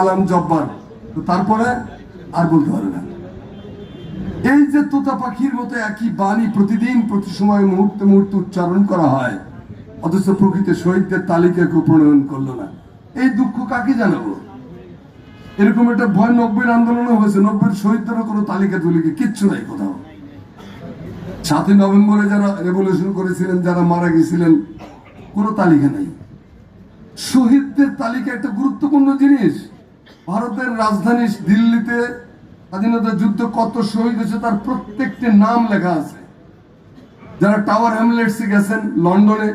আলাম জব্বার। তো তারপরে আর বলতে পারে না। এই যে তোতা পাখির মতো একই বাণী প্রতিদিন প্রতি সময় মুহূর্তে মুহূর্তে উচ্চারণ করা হয়, অথচ প্রকৃত শহীদদের তালিকাকে প্রণয়ন করল না। এই দুঃখ কাকে জানাব? এরকম একটা ভয় নব্বই আন্দোলনও হয়েছে নব্বই শহীদদেরও কোনো তালিকা তুলিকে কিচ্ছু নাই কোথাও। সাতই নভেম্বরে যারা রেভলিউশন করেছিলেন, যারা মারা গেছিলেন, কোনো তালিকা নাই। শহীদদের তালিকা একটা গুরুত্বপূর্ণ জিনিস। ভারতের রাজধানী দিল্লিতে স্বাধীনতা যুদ্ধ কত শহীদ হয়েছে তার প্রত্যেকটি নাম লেখা আছে। যারা টাওয়ার হ্যামলেটসে গেছেন লন্ডনে,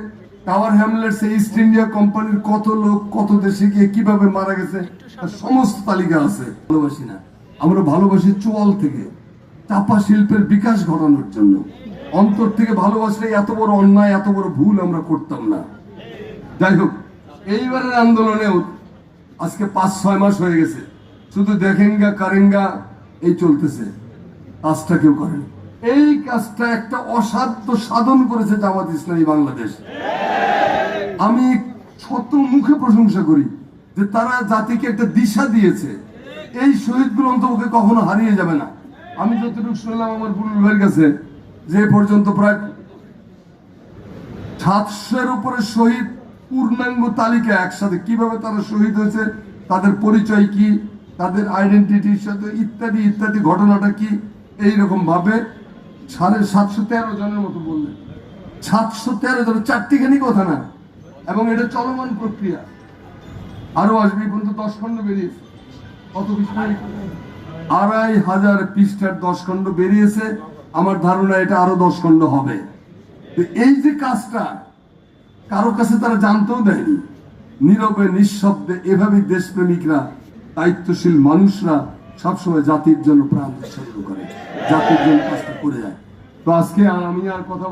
টাওয়ার হ্যামলেটসে ইস্ট ইন্ডিয়া কোম্পানির কত লোক, কত দেশে গিয়ে কীভাবে মারা গেছে, তার সমস্ত তালিকা আছে। ভালোবাসি না। আমরা ভালোবাসি চোয়াল থেকে, চাপা শিল্পের বিকাশ ঘটানোর জন্য। অন্তর থেকে ভালোবাসলে এত বড় অন্যায়, এত বড় ভুল আমরা করতাম না। যাই হোক, এইবারের আন্দোলনেও আজকে পাঁচ, ছয় মাস হয়ে গেছে। শুধু দেখেনগা কারেঙ্গা এই চলতেছে। কাজটা কেউ করেন। এই কাজটা একটা অসাধ্য সাধন করেছে জামাত ইসলামী বাংলাদেশ। আমি শত মুখে প্রশংসা করি যে তারা জাতিকে একটা দিশা দিয়েছে। এই শহীদ শহীদগুলো অন্তপক্ষে কখনো হারিয়ে যাবে না। আমি যতটুকু শুনলাম আমার বুলুল ভাইয়ের কাছে, যে পর্যন্ত প্রায় সাতশোর উপরে শহীদ পূর্ণাঙ্গ তালিকা একসাথে কীভাবে তারা শহীদ হয়েছে, তাদের পরিচয় কি, তাদের আইডেন্টিটির সাথে ইত্যাদি ইত্যাদি ঘটনাটা কি, এইরকম ভাবে সাড়ে সাতশো তেরো জনের মতো বললেন। সাতশো তেরো জন চারটিখানি কথা না, এবং এটা চলমান প্রক্রিয়া। আরও আসবে পর্যন্ত দশ খণ্ড বেরিয়েছে। কত আড়াই হাজার পৃষ্ঠার দশ খণ্ড বেরিয়েছে। আমার ধারণা এটা আরও দশ খণ্ড হবে। এই যে কাজটা কারও কাছে তারা জানতেও দেয়নি। নীরবে, নিঃশব্দে এভাবে দেশপ্রেমিকরা, দায়িত্বশীল মানুষরা সবসময় জাতির জন্য প্রাণ উৎসর্গ করে, জাতির জন্য কাজটা করে যায়। তো আজকে আমি আর কথা